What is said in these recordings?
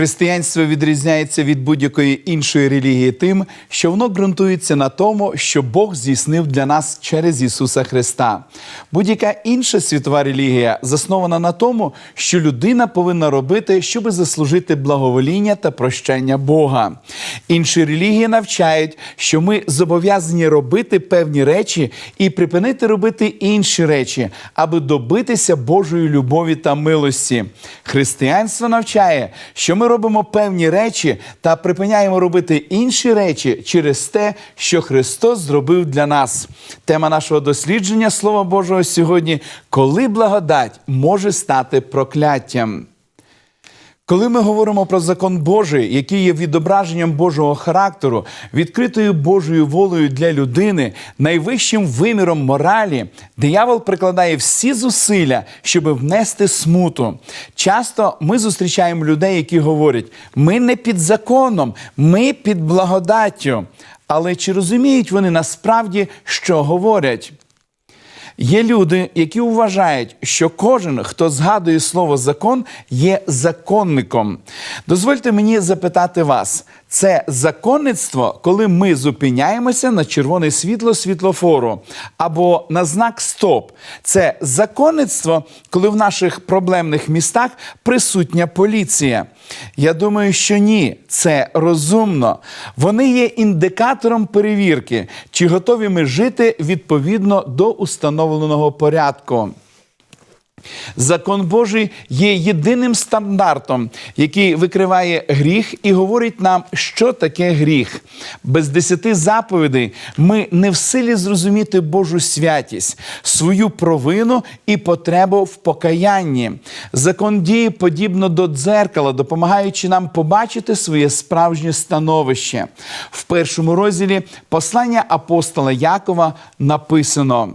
Християнство відрізняється від будь-якої іншої релігії тим, що воно ґрунтується на тому, що Бог здійснив для нас через Ісуса Христа. Будь-яка інша світова релігія заснована на тому, що людина повинна робити, щоб заслужити благовоління та прощення Бога. Інші релігії навчають, що ми зобов'язані робити певні речі і припинити робити інші речі, аби добитися Божої любові та милості. Християнство навчає, що ми робимо певні речі та припиняємо робити інші речі через те, що Христос зробив для нас. Тема нашого дослідження Слова Божого сьогодні коли благодать може стати прокляттям. Коли ми говоримо про закон Божий, який є відображенням Божого характеру, відкритою Божою волею для людини, найвищим виміром моралі, диявол прикладає всі зусилля, щоб внести смуту. Часто ми зустрічаємо людей, які говорять: ми не під законом, ми під благодаттю. Але чи розуміють вони насправді, що говорять? Є люди, які вважають, що кожен, хто згадує слово закон, є законником. Дозвольте мені запитати вас: це законництво, коли ми зупиняємося на червоне світло світлофору або на знак Стоп. Це законництво, коли в наших проблемних містах присутня поліція. Я думаю, що ні, це розумно. Вони є індикатором перевірки, чи готові ми жити відповідно до установленого порядку. Закон Божий є єдиним стандартом, який викриває гріх і говорить нам, що таке гріх. Без десяти заповідей ми не в силі зрозуміти Божу святість, свою провину і потребу в покаянні. Закон діє подібно до дзеркала, допомагаючи нам побачити своє справжнє становище. В першому розділі послання апостола Якова написано.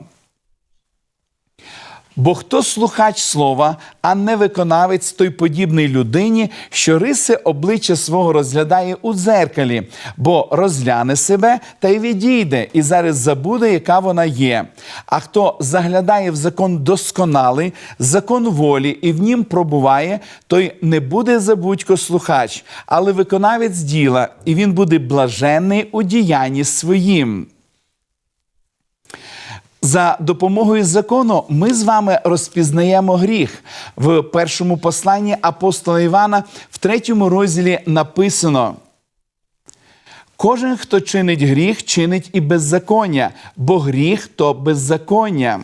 Бо хто слухач слова, а не виконавець той подібний людині, що риси обличчя свого розглядає у дзеркалі, бо розгляне себе та й відійде, і зараз забуде, яка вона є. А хто заглядає в закон досконалий, закон волі і в нім пробуває, той не буде забудько слухач, але виконавець діла, і він буде блаженний у діянні своїм. За допомогою закону ми з вами розпізнаємо гріх. В першому посланні апостола Івана в третьому розділі написано. Кожен, хто чинить гріх, чинить і беззаконня, бо гріх то беззаконня.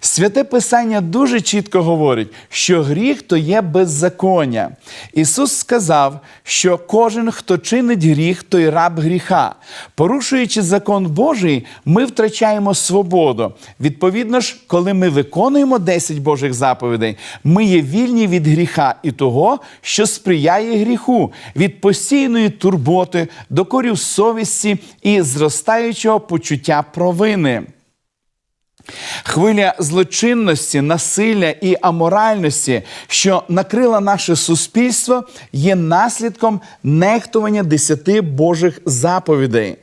Святе Писання дуже чітко говорить, що гріх то є беззаконня. Ісус сказав, що кожен, хто чинить гріх, той раб гріха. Порушуючи закон Божий, ми втрачаємо свободу. Відповідно ж, коли ми виконуємо 10 Божих заповідей, ми є вільні від гріха і того, що сприяє гріху, від постійної турботи, докорів совісті і зростаючого почуття провини. Хвиля злочинності, насилля і аморальності, що накрила наше суспільство, є наслідком нехтування десяти Божих заповідей.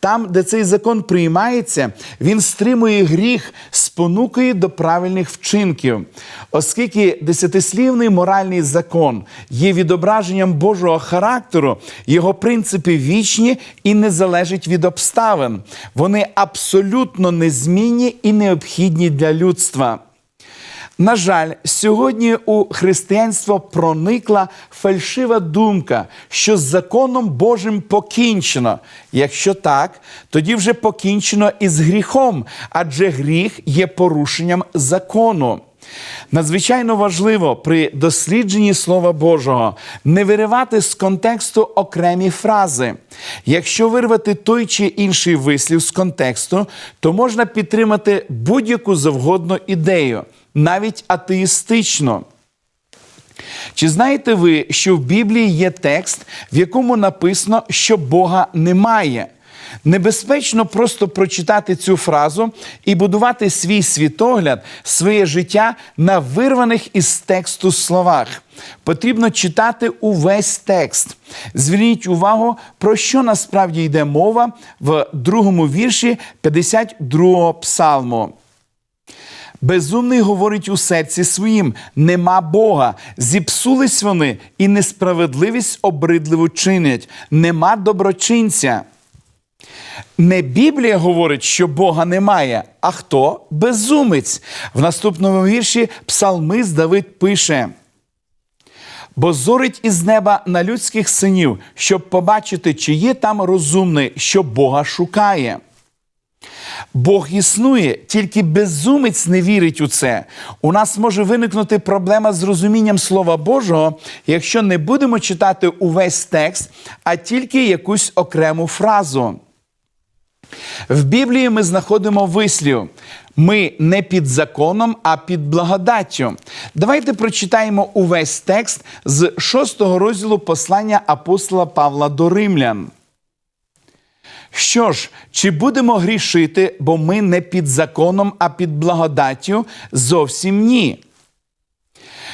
Там, де цей закон приймається, він стримує гріх, спонукує до правильних вчинків. Оскільки десятислівний моральний закон є відображенням Божого характеру, його принципи вічні і не залежать від обставин. Вони абсолютно незмінні і необхідні для людства. На жаль, сьогодні у християнство проникла фальшива думка, що з законом Божим покінчено. Якщо так, тоді вже покінчено і з гріхом, адже гріх є порушенням закону. Надзвичайно важливо при дослідженні Слова Божого не виривати з контексту окремі фрази. Якщо вирвати той чи інший вислів з контексту, то можна підтримати будь-яку завгодну ідею, навіть атеїстичну. Чи знаєте ви, що в Біблії є текст, в якому написано, що Бога немає? Небезпечно просто прочитати цю фразу і будувати свій світогляд, своє життя на вирваних із тексту словах. Потрібно читати увесь текст. Зверніть увагу, про що насправді йде мова в другому вірші 52-го псалму. Безумний говорить у серці своїм: нема Бога. Зіпсулись вони, і несправедливість обридливу чинять, нема доброчинця. Не Біблія говорить, що Бога немає, а хто безумець. В наступному вірші псалмист Давид пише. Бо зорить із неба на людських синів, щоб побачити, чи є там розумний, що Бога шукає. Бог існує, тільки безумець не вірить у це. У нас може виникнути проблема з розумінням Слова Божого, якщо не будемо читати увесь текст, а тільки якусь окрему фразу. В Біблії ми знаходимо вислів. Ми не під законом, а під благодаттю. Давайте прочитаємо увесь текст з 6 розділу послання апостола Павла до Римлян. Що ж, чи будемо грішити, бо ми не під законом, а під благодаттю? Зовсім ні.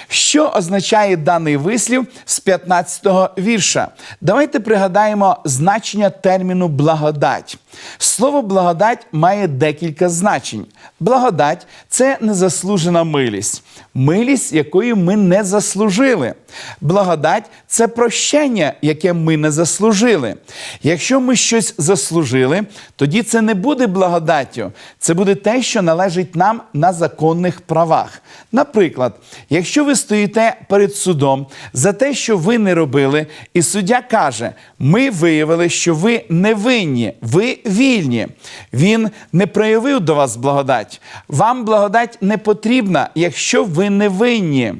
Що означає даний вислів з 15-го вірша? Давайте пригадаємо значення терміну благодать. Слово благодать має декілька значень. Благодать це незаслужена милість, милість, якої ми не заслужили. Благодать це прощення, яке ми не заслужили. Якщо ми щось заслужили, тоді це не буде благодаттю, це буде те, що належить нам на законних правах. Наприклад, якщо ви стоїте перед судом за те, що ви не робили, і суддя каже: ми виявили, що ви не винні, ви вільні. Він не проявив до вас благодать. Вам благодать не потрібна, якщо ви не винні.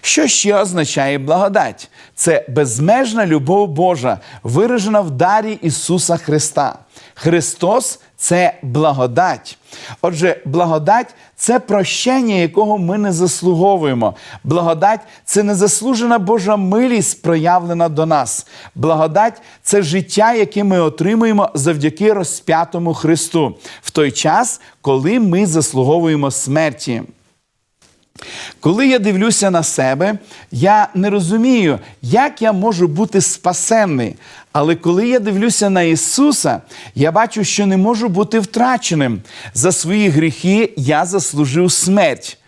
Що ще означає благодать? Це безмежна любов Божа, виражена в дарі Ісуса Христа. Христос це благодать. Отже, благодать це прощення, якого ми не заслуговуємо. Благодать це незаслужена Божа милість, проявлена до нас. Благодать це життя, яке ми отримуємо завдяки розп'ятому Христу в той час, коли ми заслуговуємо смерті. Коли я дивлюся на себе, я не розумію, як я можу бути спасенний. Але коли я дивлюся на Ісуса, я бачу, що не можу бути втраченим. За свої гріхи я заслужив смерть.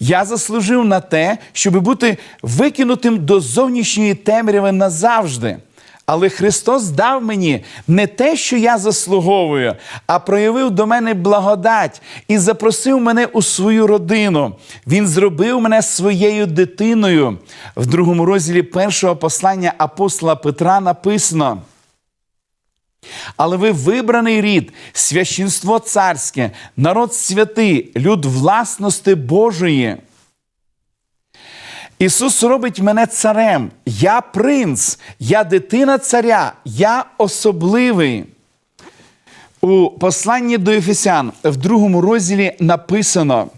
Я заслужив на те, щоб бути викинутим до зовнішньої темряви назавжди. Але Христос дав мені не те, що я заслуговую, а проявив до мене благодать і запросив мене у свою родину. Він зробив мене своєю дитиною. В другому розділі першого послання апостола Петра написано. Але ви вибраний рід, священство царське, народ святий, люд власності Божої. Ісус робить мене царем. Я принц, я дитина царя, я особливий. У посланні до Ефесян в другому розділі написано.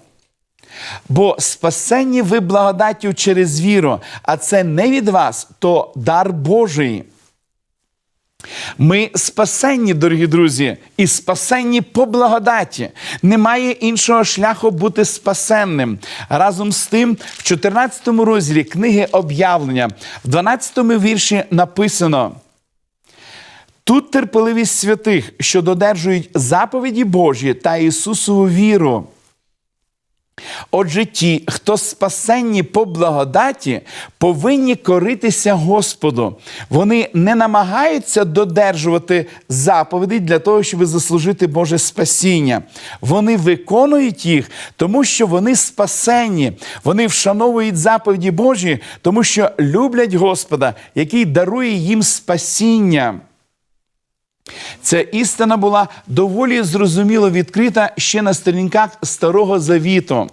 Бо спасенні ви благодаттю через віру, а це не від вас, то дар Божий. Ми спасенні, дорогі друзі, і спасенні по благодаті. Немає іншого шляху бути спасенним. Разом з тим, в 14 розділі книги об'явлення, в 12 вірші написано. Тут терпеливість святих, що додержують заповіді Божі та Ісусову віру. Отже, ті, хто спасенні по благодаті, повинні коритися Господу. Вони не намагаються додержувати заповіді для того, щоб заслужити Боже спасіння. Вони виконують їх, тому що вони спасенні. Вони вшановують заповіді Божі, тому що люблять Господа, який дарує їм спасіння. Ця істина була доволі зрозуміло відкрита ще на сторінках Старого Завіту.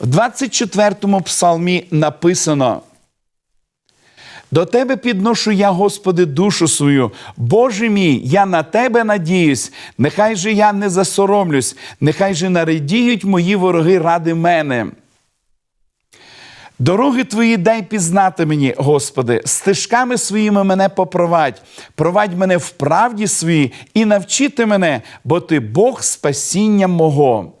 В 24-му псалмі написано. До тебе підношу я, Господи, душу свою. Боже мій, я на тебе надіюсь, нехай же я не засоромлюсь, нехай же нарадіють мої вороги ради мене. Дороги твої дай пізнати мені, Господи, стежками своїми мене попровадь, провадь мене в правді своїй і навчити мене, бо ти Бог спасіння мого.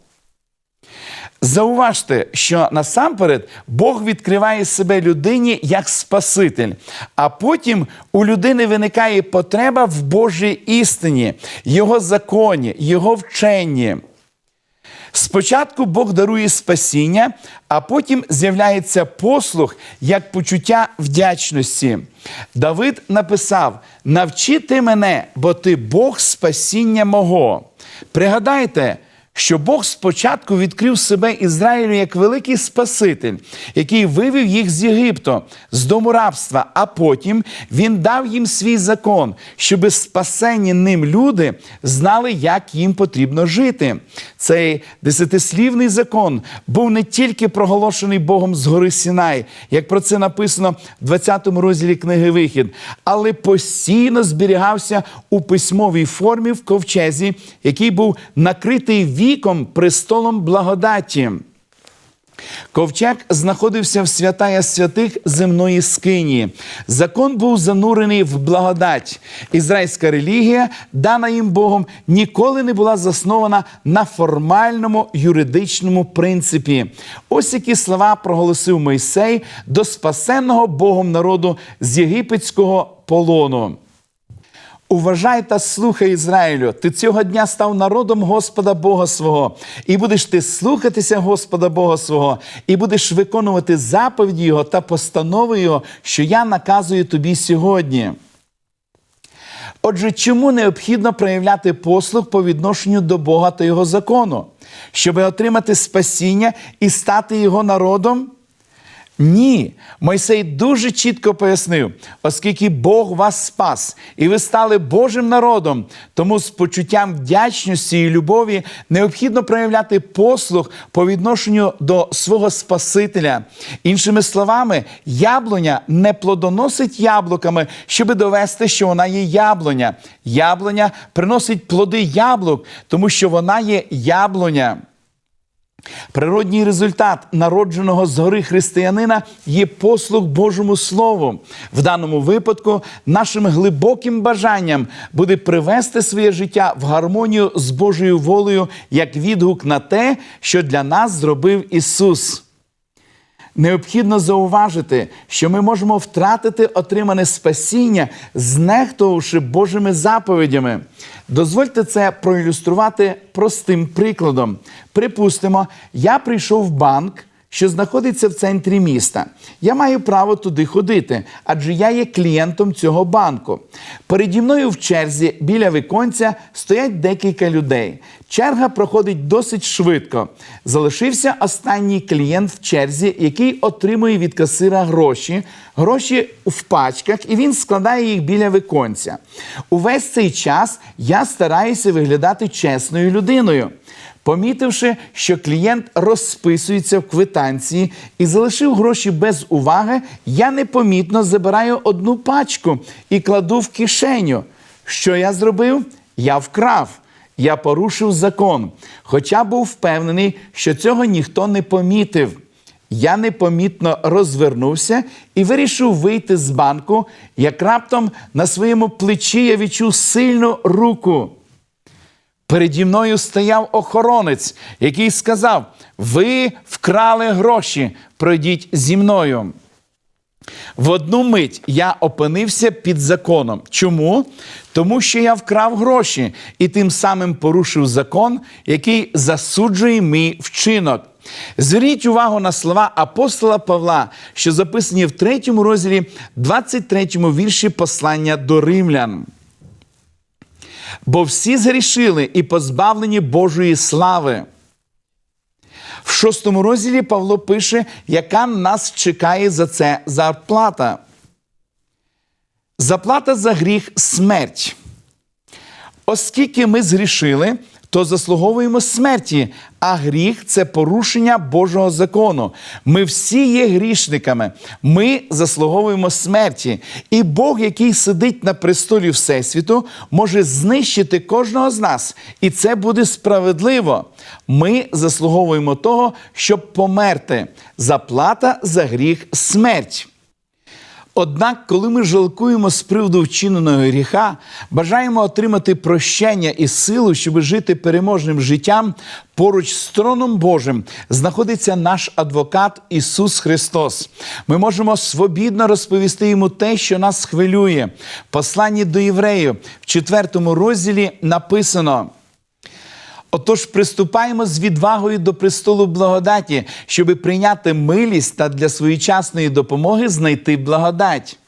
Зауважте, що насамперед Бог відкриває себе людині як Спаситель, а потім у людини виникає потреба в Божій істині, Його законі, Його вченні. Спочатку Бог дарує спасіння, а потім з'являється послух як почуття вдячності. Давид написав: Навчи ти мене, бо ти Бог спасіння мого. Пригадайте, що Бог спочатку відкрив себе Ізраїлю як великий Спаситель, який вивів їх з Єгипту, з дому рабства, а потім він дав їм свій закон, щоби спасені ним люди знали, як їм потрібно жити. Цей десятислівний закон був не тільки проголошений Богом з гори Сінай, як про це написано в 20 розділі книги Вихід, але постійно зберігався у письмовій формі в ковчезі, який був накритий віком престолом благодаті. Ковчег знаходився в святая святих земної скині. Закон був занурений в благодать. Ізраїльська релігія, дана їм Богом, ніколи не була заснована на формальному юридичному принципі. Ось які слова проголосив Мойсей до спасенного Богом народу з єгипетського полону. Уважай та слухай Ізраїлю, ти цього дня став народом Господа Бога свого, і будеш ти слухатися Господа Бога свого, і будеш виконувати заповіді Його та постанови Його, що я наказую тобі сьогодні. Отже, чому необхідно проявляти послуг по відношенню до Бога та Його закону, щоб отримати спасіння і стати Його народом? Ні, Мойсей дуже чітко пояснив, оскільки Бог вас спас, і ви стали Божим народом, тому з почуттям вдячності і любові необхідно проявляти послуг по відношенню до свого Спасителя. Іншими словами, яблуня не плодоносить яблуками, щоби довести, що вона є яблуня. Яблуня приносить плоди яблук, тому що вона є яблуня. Природній результат народженого згори християнина є послуг Божому Слову. В даному випадку нашим глибоким бажанням буде привести своє життя в гармонію з Божою волею як відгук на те, що для нас зробив Ісус. Необхідно зауважити, що ми можемо втратити отримане спасіння, знехтувавши Божими заповідями. Дозвольте це проілюструвати простим прикладом. Припустимо, я прийшов в банк, що знаходиться в центрі міста. Я маю право туди ходити, адже я є клієнтом цього банку. Переді мною в черзі біля віконця стоять декілька людей. Черга проходить досить швидко. Залишився останній клієнт в черзі, який отримує від касира гроші, гроші в пачках, і він складає їх біля віконця. Увесь цей час я стараюся виглядати чесною людиною. Помітивши, що клієнт розписується в квитанції і залишив гроші без уваги, я непомітно забираю одну пачку і кладу в кишеню. Що я зробив? Я вкрав. Я порушив закон, хоча був впевнений, що цього ніхто не помітив. Я непомітно розвернувся і вирішив вийти з банку, як раптом на своєму плечі я відчув сильну руку. Переді мною стояв охоронець, який сказав: Ви вкрали гроші, пройдіть зі мною. В одну мить я опинився під законом. Чому? Тому що я вкрав гроші і тим самим порушив закон, який засуджує мій вчинок. Зверніть увагу на слова апостола Павла, що записані в третьому розділі, 23 вірші послання до римлян. Бо всі згрішили і позбавлені Божої слави. В шостому розділі Павло пише, яка нас чекає за це зарплата. Заплата за гріх смерть. Оскільки ми згрішили, то заслуговуємо смерті, а гріх це порушення Божого закону. Ми всі є грішниками, ми заслуговуємо смерті. І Бог, який сидить на престолі Всесвіту, може знищити кожного з нас. І це буде справедливо. Ми заслуговуємо того, щоб померти. Заплата за гріх смерть. Однак, коли ми жалкуємо з приводу вчиненого гріха, бажаємо отримати прощення і силу, щоб жити переможним життям, поруч з троном Божим знаходиться наш адвокат Ісус Христос. Ми можемо свобідно розповісти йому те, що нас хвилює. Посланні до євреїв в четвертому розділі написано. Отож, приступаємо з відвагою до престолу благодаті, щоби прийняти милість та для своєчасної допомоги знайти благодать.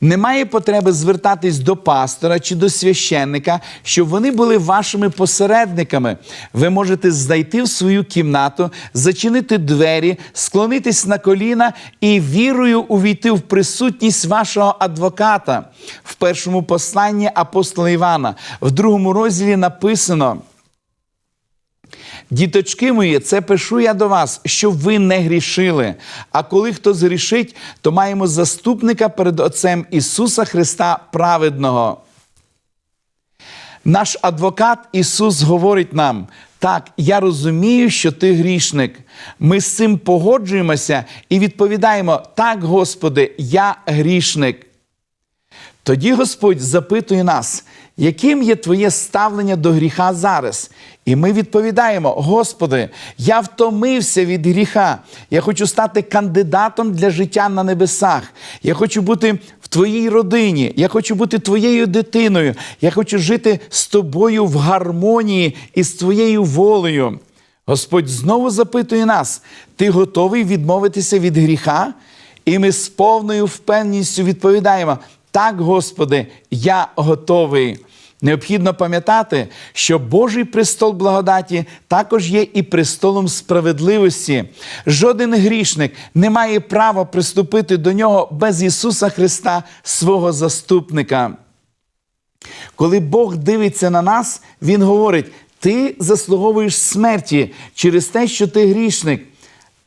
Немає потреби звертатись до пастора чи до священника, щоб вони були вашими посередниками. Ви можете зайти в свою кімнату, зачинити двері, склонитись на коліна і вірою увійти в присутність вашого адвоката. В першому посланні апостола Івана, в другому розділі написано. Діточки мої, це пишу я до вас, щоб ви не грішили. А коли хто згрішить, то маємо заступника перед Отцем Ісуса Христа праведного. Наш адвокат Ісус говорить нам: так, я розумію, що ти грішник. Ми з цим погоджуємося і відповідаємо: так, Господи, я грішник. Тоді Господь запитує нас, яким є твоє ставлення до гріха зараз? І ми відповідаємо: Господи, я втомився від гріха. Я хочу стати кандидатом для життя на небесах. Я хочу бути в твоїй родині. Я хочу бути твоєю дитиною. Я хочу жити з тобою в гармонії і з твоєю волею. Господь знову запитує нас: ти готовий відмовитися від гріха? І ми з повною впевненістю відповідаємо: так, Господи, я готовий. Необхідно пам'ятати, що Божий престол благодаті також є і престолом справедливості. Жоден грішник не має права приступити до нього без Ісуса Христа, свого заступника. Коли Бог дивиться на нас, Він говорить: ти заслуговуєш смерті через те, що ти грішник.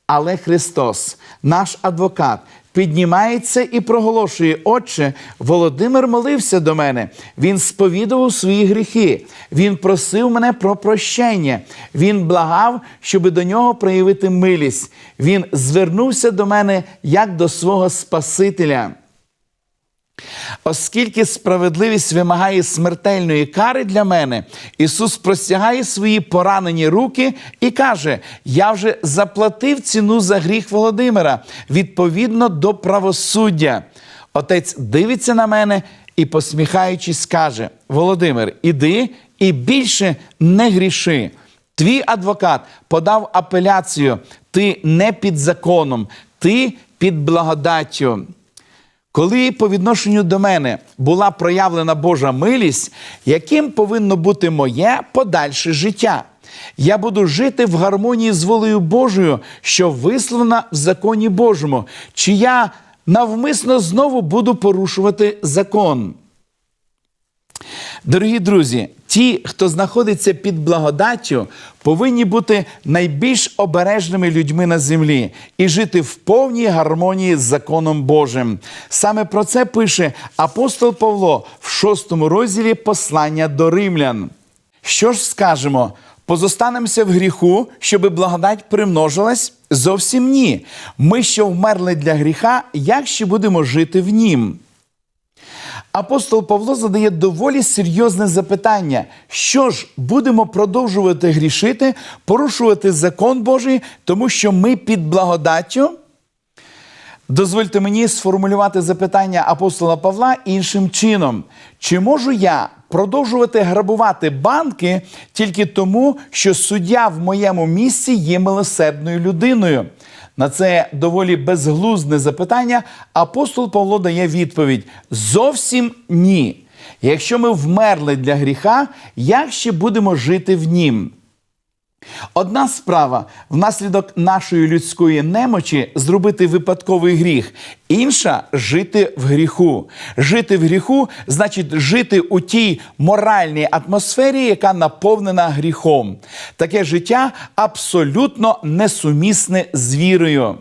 Але Христос, наш адвокат, піднімається і проголошує: Отче, Володимир молився до мене. Він сповідував свої гріхи. Він просив мене про прощення. Він благав, щоб до нього проявити милість. Він звернувся до мене як до свого Спасителя. Оскільки справедливість вимагає смертельної кари для мене, Ісус простягає свої поранені руки і каже: Я вже заплатив ціну за гріх Володимира відповідно до правосуддя. Отець дивиться на мене і, посміхаючись, каже: Володимир, іди і більше не гріши. Твій адвокат подав апеляцію, ти не під законом, ти під благодаттю. Коли по відношенню до мене була проявлена Божа милість, яким повинно бути моє подальше життя? Я буду жити в гармонії з волею Божою, що висловлена в законі Божому, чи я навмисно знову буду порушувати закон. Дорогі друзі, ті, хто знаходиться під благодаттю, повинні бути найбільш обережними людьми на землі і жити в повній гармонії з законом Божим. Саме про це пише апостол Павло в шостому розділі послання до римлян. Що ж скажемо? Позостанемося в гріху, щоби благодать примножилась? Зовсім ні. Ми, що вмерли для гріха, як ще будемо жити в нім? Апостол Павло задає доволі серйозне запитання: що ж, будемо продовжувати грішити, порушувати закон Божий, тому що ми під благодаттю? Дозвольте мені сформулювати запитання апостола Павла іншим чином: чи можу я продовжувати грабувати банки тільки тому, що суддя в моєму місці є милосердною людиною? На це доволі безглузне запитання апостол Павло дає відповідь: зовсім ні. Якщо ми вмерли для гріха, як ще будемо жити в нім? Одна справа внаслідок нашої людської немочі зробити випадковий гріх, інша жити в гріху. Жити в гріху значить жити у тій моральній атмосфері, яка наповнена гріхом. Таке життя абсолютно несумісне з вірою.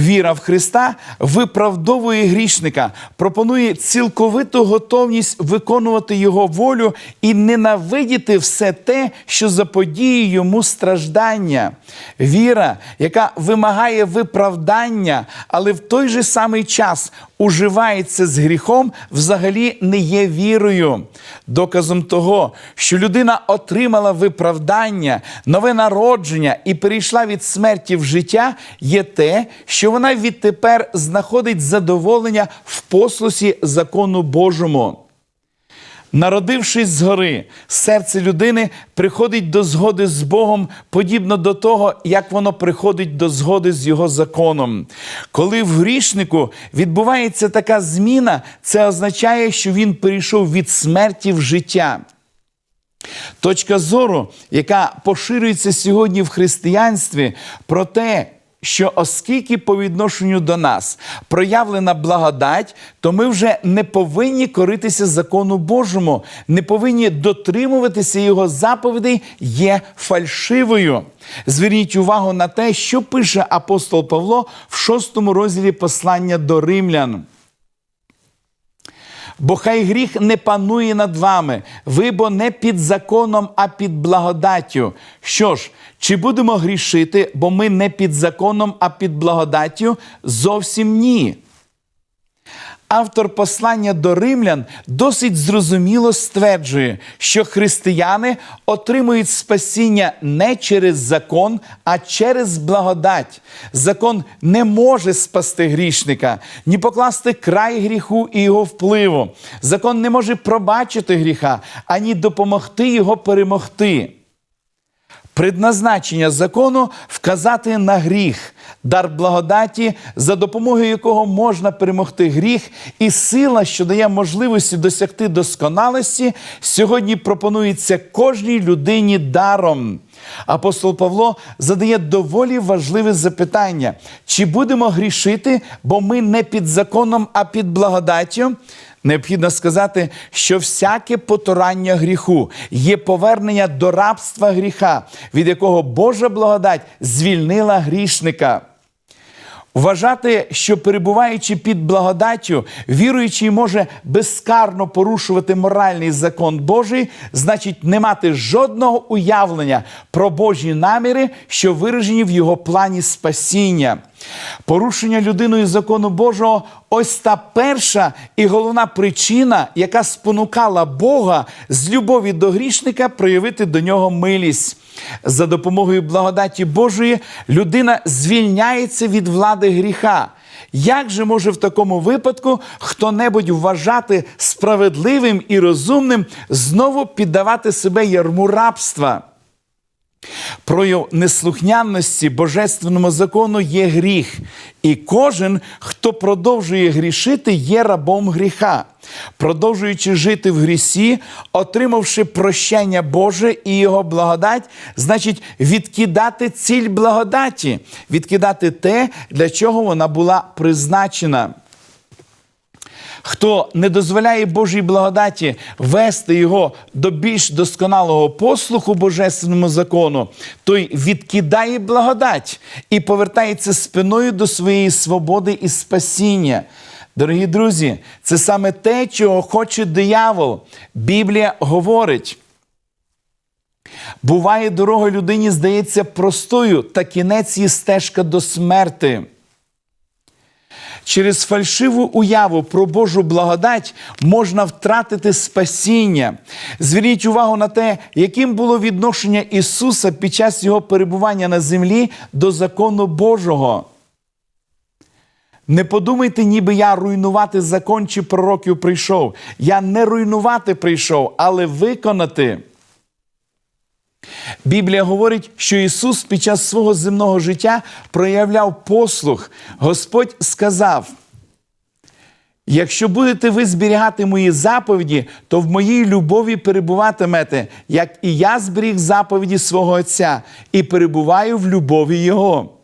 Віра в Христа виправдовує грішника, пропонує цілковиту готовність виконувати Його волю і ненавидіти все те, що заподіє йому страждання. Віра, яка вимагає виправдання, але в той же самий час уживається з гріхом, взагалі не є вірою. Доказом того, що людина отримала виправдання, нове народження і перейшла від смерті в життя, є те, що вона відтепер знаходить задоволення в послусі закону Божому. Народившись згори, серце людини приходить до згоди з Богом, подібно до того, як воно приходить до згоди з його законом. Коли в грішнику відбувається така зміна, це означає, що він перейшов від смерті в життя. Точка зору, яка поширюється сьогодні в християнстві, про те, що оскільки по відношенню до нас проявлена благодать, то ми вже не повинні коритися закону Божому, не повинні дотримуватися його заповідей, є фальшивою. Зверніть увагу на те, що пише апостол Павло в шостому розділі послання до римлян. Бо хай гріх не панує над вами, ви бо не під законом, а під благодаттю. Що ж, чи будемо грішити, бо ми не під законом, а під благодаттю? Зовсім ні. Автор послання до римлян досить зрозуміло стверджує, що християни отримують спасіння не через закон, а через благодать. Закон не може спасти грішника, ні покласти край гріху і його впливу. Закон не може пробачити гріха, ані допомогти його перемогти. Предназначення закону вказати на гріх, дар благодаті, за допомогою якого можна перемогти гріх, і сила, що дає можливості досягти досконалості, сьогодні пропонується кожній людині даром. Апостол Павло задає доволі важливе запитання: чи будемо грішити, бо ми не під законом, а під благодаттю? Необхідно сказати, що всяке потурання гріху є повернення до рабства гріха, від якого Божа благодать звільнила грішника. Вважати, що перебуваючи під благодаттю, віруючий може безкарно порушувати моральний закон Божий, значить не мати жодного уявлення про Божі наміри, що виражені в його плані спасіння. Порушення людиною закону Божого ось та перша і головна причина, яка спонукала Бога з любові до грішника проявити до нього милість. За допомогою благодаті Божої людина звільняється від влади гріха. Як же може в такому випадку хто-небудь вважати справедливим і розумним знову піддавати себе ярму рабства? Прояв неслухняності божественному закону є гріх, і кожен, хто продовжує грішити, є рабом гріха. Продовжуючи жити в грісі, отримавши прощення Боже і Його благодать, значить відкидати ціль благодаті, відкидати те, для чого вона була призначена. Хто не дозволяє Божій благодаті вести його до більш досконалого послуху божественному закону, той відкидає благодать і повертається спиною до своєї свободи і спасіння. Дорогі друзі, це саме те, чого хоче диявол. Біблія говорить. Буває, дорога людині здається простою, та кінець її стежка до смерти. Через фальшиву уяву про Божу благодать можна втратити спасіння. Зверніть увагу на те, яким було відношення Ісуса під час Його перебування на землі до закону Божого. Не подумайте, ніби я руйнувати закон чи пророків прийшов. Я не руйнувати прийшов, але виконати. Біблія говорить, що Ісус під час свого земного життя проявляв послух. Господь сказав: якщо будете ви зберігати мої заповіді, то в моїй любові перебуватимете, як і я зберіг заповіді свого Отця, і перебуваю в любові Його.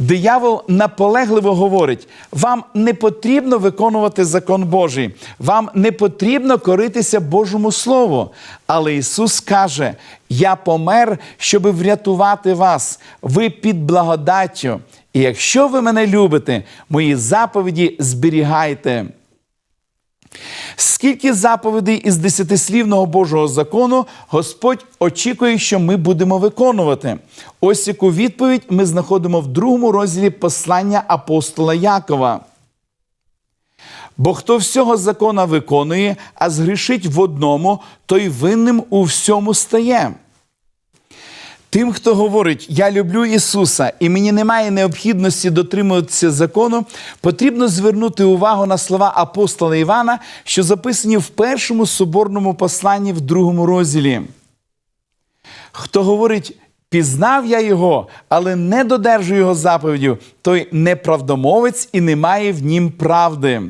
Диявол наполегливо говорить: вам не потрібно виконувати закон Божий, вам не потрібно коритися Божому Слову. Але Ісус каже: Я помер, щоб врятувати вас. Ви під благодаттю. І якщо ви мене любите, мої заповіді зберігайте. Скільки заповідей із десятислівного Божого закону Господь очікує, що ми будемо виконувати? Ось яку відповідь ми знаходимо в другому розділі послання апостола Якова. Бо хто всього закона виконує, а згрішить в одному, той винним у всьому стає. Тим, хто говорить, я люблю Ісуса і мені немає необхідності дотримуватися закону, потрібно звернути увагу на слова апостола Івана, що записані в першому соборному посланні в другому розділі. Хто говорить, пізнав я його, але не додержу його заповідів, той неправдомовець і не має в нім правди.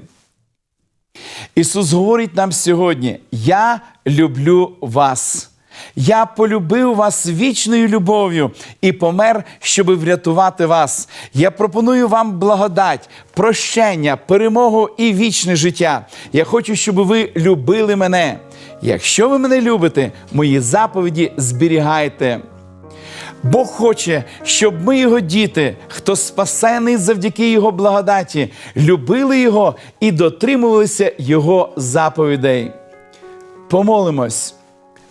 Ісус говорить нам сьогодні: Я люблю вас. Я полюбив вас вічною любов'ю і помер, щоб врятувати вас. Я пропоную вам благодать, прощення, перемогу і вічне життя. Я хочу, щоб ви любили мене. Якщо ви мене любите, мої заповіді зберігайте. Бог хоче, щоб ми, його діти, хто спасений завдяки Його благодаті, любили Його і дотримувалися Його заповідей. Помолимось.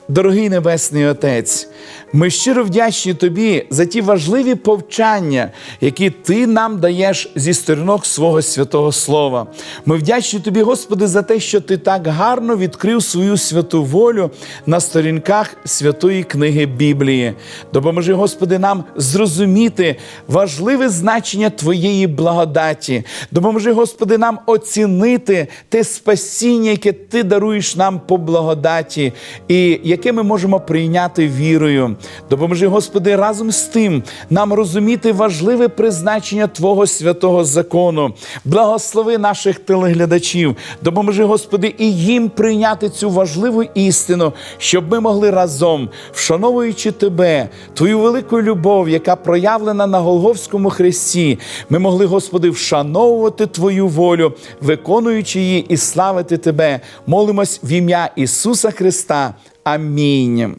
Дорогий Небесний Отець, ми щиро вдячні Тобі за ті важливі повчання, які Ти нам даєш зі сторінок свого святого Слова. Ми вдячні Тобі, Господи, за те, що Ти так гарно відкрив свою святу волю на сторінках святої книги Біблії. Допоможи, Господи, нам зрозуміти важливе значення Твоєї благодаті. Допоможи, Господи, нам оцінити те спасіння, яке Ти даруєш нам по благодаті, і яке ми можемо прийняти вірою. Допоможи, Господи, разом з тим нам розуміти важливе призначення Твого святого закону. Благослови наших телеглядачів. Допоможи, Господи, і їм прийняти цю важливу істину, щоб ми могли разом, вшановуючи Тебе, Твою велику любов, яка проявлена на Голговському хресті, ми могли, Господи, вшановувати Твою волю, виконуючи її і славити Тебе. Молимось в ім'я Ісуса Христа. Амінь.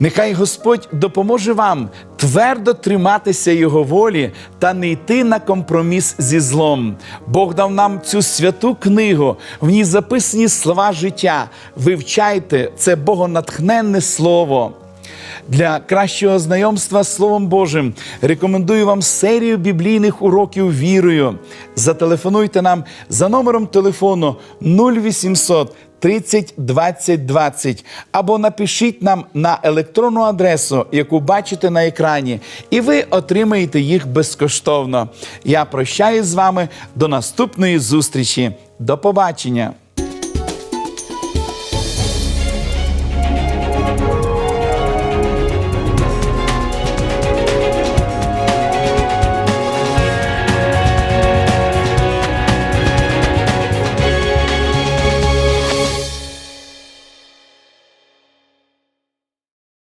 Нехай Господь допоможе вам твердо триматися Його волі та не йти на компроміс зі злом. Бог дав нам цю святу книгу, в ній записані слова життя. Вивчайте це богонатхненне слово. Для кращого знайомства з Словом Божим рекомендую вам серію біблійних уроків вірою. Зателефонуйте нам за номером телефону 0800 30 20 20 або напишіть нам на електронну адресу, яку бачите на екрані, і ви отримаєте їх безкоштовно. Я прощаюсь з вами до наступної зустрічі. До побачення!